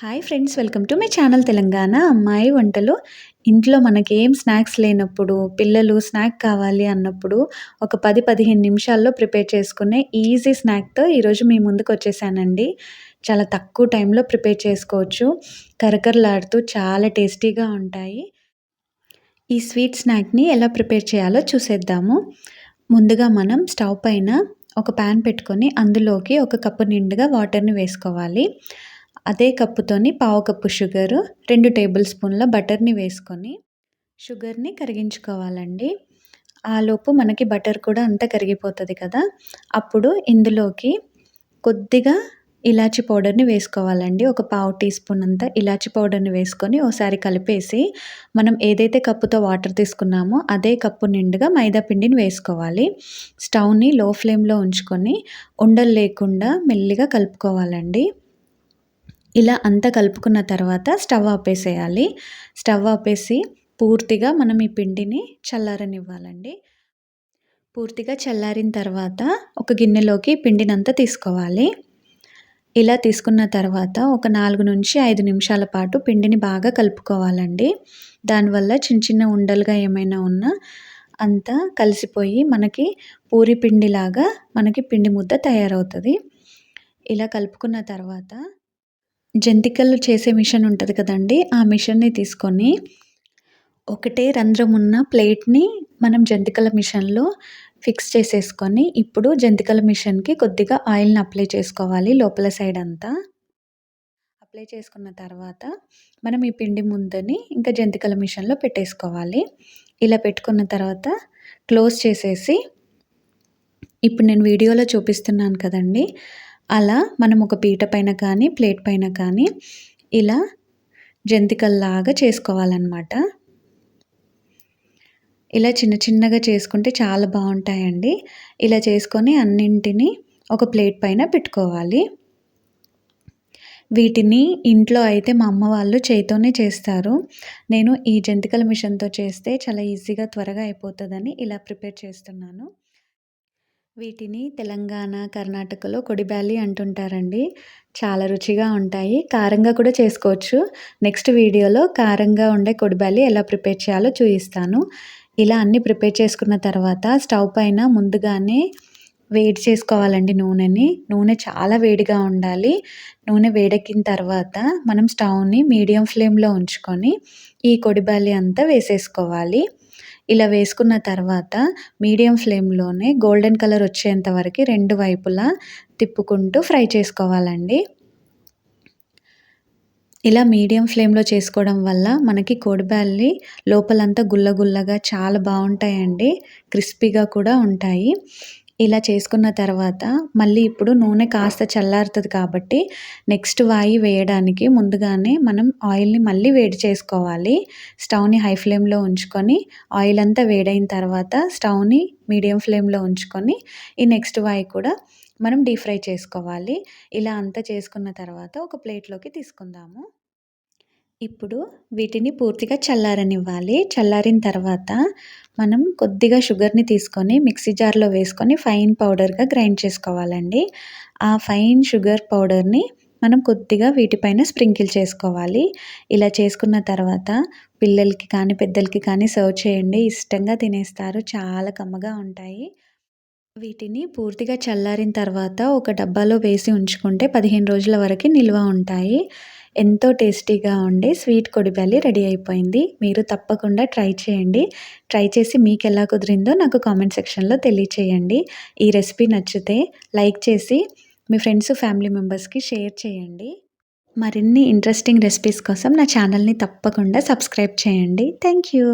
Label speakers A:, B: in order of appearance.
A: Hi friends welcome to my channel Telangana అమ్మాయి వంటలు ఇంట్లో మనకి ఏం స్నాక్స్ లేనప్పుడు పిల్లలు స్నాక్ కావాలి అన్నప్పుడు ఒక పది పదిహేను నిమిషాల్లో ప్రిపేర్ చేసుకునే ఈజీ స్నాక్తో ఈరోజు మీ ముందుకు వచ్చేసానండి. చాలా తక్కువ టైంలో ప్రిపేర్ చేసుకోవచ్చు. కరకరలాడుతూ చాలా టేస్టీగా ఉంటాయి. ఈ స్వీట్ స్నాక్ని ఎలా ప్రిపేర్ చేయాలో చూసేద్దాము. ముందుగా మనం స్టవ్ పైన ఒక ప్యాన్ పెట్టుకొని అందులోకి ఒక కప్పు నిండుగా వాటర్ని వేసుకోవాలి. అదే కప్పుతోని పావు కప్పు షుగరు రెండు టేబుల్ స్పూన్ల బటర్ని వేసుకొని షుగర్ని కరిగించుకోవాలండి. ఆలోపు మనకి బటర్ కూడా అంతా కరిగిపోతుంది కదా అప్పుడు ఇందులోకి కొద్దిగా ఇలాచి పౌడర్ని వేసుకోవాలండి. ఒక పావు టీ స్పూన్ అంతా ఇలాచి పౌడర్ని వేసుకొని ఒకసారి కలిపేసి మనం ఏదైతే కప్పుతో వాటర్ తీసుకున్నామో అదే కప్పు నిండుగా మైదా పిండిని వేసుకోవాలి. స్టవ్ని లో ఫ్లేమ్లో ఉంచుకొని ఉండలు లేకుండా మెల్లిగా కలుపుకోవాలండి. ఇలా అంతా కలుపుకున్న తర్వాత స్టవ్ ఆపేసేయాలి. స్టవ్ ఆపేసి పూర్తిగా మనం ఈ పిండిని చల్లారనివ్వాలండి. పూర్తిగా చల్లారిన తర్వాత ఒక గిన్నెలోకి పిండినంతా తీసుకోవాలి. ఇలా తీసుకున్న తర్వాత ఒక నాలుగు నుంచి ఐదు నిమిషాల పాటు పిండిని బాగా కలుపుకోవాలండి. దానివల్ల చిన్న చిన్న ఉండలుగా ఏమైనా ఉన్నా అంతా కలిసిపోయి మనకి పూరి పిండిలాగా మనకి పిండి ముద్ద తయారవుతుంది. ఇలా కలుపుకున్న తర్వాత జంతికలు చేసే మిషన్ ఉంటుంది కదండి ఆ మిషన్ని తీసుకొని ఒకటే రంధ్రం ఉన్న ప్లేట్ని మనం జంతికల మిషన్లో ఫిక్స్ చేసేసుకొని ఇప్పుడు జంతికల మిషన్కి కొద్దిగా ఆయిల్ని అప్లై చేసుకోవాలి లోపల సైడ్ అంతా. అప్లై చేసుకున్న తర్వాత మనం ఈ పిండి ముందని ఇంకా జంతికల మిషన్లో పెట్టేసుకోవాలి. ఇలా పెట్టుకున్న తర్వాత క్లోజ్ చేసేసి ఇప్పుడు నేను వీడియోలో చూపిస్తున్నాను కదండి అలా మనం ఒక పీట పైన కానీ ప్లేట్ పైన కానీ ఇలా జంతికల్లాగా చేసుకోవాలన్నమాట. ఇలా చిన్న చిన్నగా చేసుకుంటే చాలా బాగుంటాయండి. ఇలా చేసుకొని అన్నింటినీ ఒక ప్లేట్ పైన పెట్టుకోవాలి. వీటిని ఇంట్లో అయితే మా అమ్మ వాళ్ళు చేయితోనే చేస్తారు. నేను ఈ జంతికల మిషన్తో చేస్తే చాలా ఈజీగా త్వరగా అయిపోతుందని ఇలా ప్రిపేర్ చేస్తున్నాను. వీటిని తెలంగాణ కర్ణాటకలో కొడిబ్యాలి అంటుంటారండి. చాలా రుచిగా ఉంటాయి. కారంగా కూడా చేసుకోవచ్చు. నెక్స్ట్ వీడియోలో కారంగా ఉండే కొడిబ్యాలి ఎలా ప్రిపేర్ చేయాలో చూపిస్తాను. ఇలా అన్నీ ప్రిపేర్ చేసుకున్న తర్వాత స్టవ్ పైన ముందుగానే వేడి చేసుకోవాలండి నూనెని. నూనె చాలా వేడిగా ఉండాలి. నూనె వేడెక్కిన తర్వాత మనం స్టవ్ని మీడియం ఫ్లేమ్లో ఉంచుకొని ఈ కొడిబాలి అంతా వేసేసుకోవాలి. ఇలా వేసుకున్న తర్వాత మీడియం ఫ్లేమ్లోనే గోల్డెన్ కలర్ వచ్చేంత వరకు రెండు వైపులా తిప్పుకుంటూ ఫ్రై చేసుకోవాలండి. ఇలా మీడియం ఫ్లేమ్లో చేసుకోవడం వల్ల మనకి కోడిబ్యాల్ని లోపలంతా గుల్లగుల్లగా చాలా బాగుంటాయండి. క్రిస్పీగా కూడా ఉంటాయి. ఇలా చేసుకున్న తర్వాత మళ్ళీ ఇప్పుడు నూనె కాస్త చల్లారుతుంది కాబట్టి నెక్స్ట్ వాయి వేయడానికి ముందుగానే మనం ఆయిల్ని మళ్ళీ వేడి చేసుకోవాలి. స్టవ్ని హై ఫ్లేమ్లో ఉంచుకొని ఆయిల్ అంతా వేడైన తర్వాత స్టవ్ని మీడియం ఫ్లేమ్లో ఉంచుకొని ఈ నెక్స్ట్ వాయి కూడా మనం డీప్ ఫ్రై చేసుకోవాలి. ఇలా అంతా చేసుకున్న తర్వాత ఒక ప్లేట్లోకి తీసుకుందాము. ఇప్పుడు వీటిని పూర్తిగా చల్లారనివ్వాలి. చల్లారిన తర్వాత మనం కొద్దిగా షుగర్ని తీసుకొని మిక్సీ జార్లో వేసుకొని ఫైన్ పౌడర్గా గ్రైండ్ చేసుకోవాలండి. ఆ ఫైన్ షుగర్ పౌడర్ని మనం కొద్దిగా వీటిపైన స్ప్రింకిల్ చేసుకోవాలి. ఇలా చేసుకున్న తర్వాత పిల్లలకి కానీ పెద్దలకి కానీ సర్వ్ చేయండి. ఇష్టంగా తినేస్తారు. చాలా కమ్మగా ఉంటాయి. వీటిని పూర్తిగా చల్లారిన తర్వాత ఒక డబ్బాలో వేసి ఉంచుకుంటే పదిహేను రోజుల వరకు నిల్వ ఉంటాయి. ఎంతో టేస్టీగా ఉండే స్వీట్ కొడిబ్యాలి రెడీ అయిపోయింది. మీరు తప్పకుండా ట్రై చేయండి. ట్రై చేసి మీకు ఎలా కుదిరిందో నాకు కామెంట్ సెక్షన్లో తెలియచేయండి. ఈ రెసిపీ నచ్చితే లైక్ చేసి మీ ఫ్రెండ్స్ ఫ్యామిలీ మెంబర్స్కి షేర్ చేయండి. మరిన్ని ఇంట్రెస్టింగ్ రెసిపీస్ కోసం నా ఛానల్ని తప్పకుండా సబ్స్క్రైబ్ చేయండి. Thank you.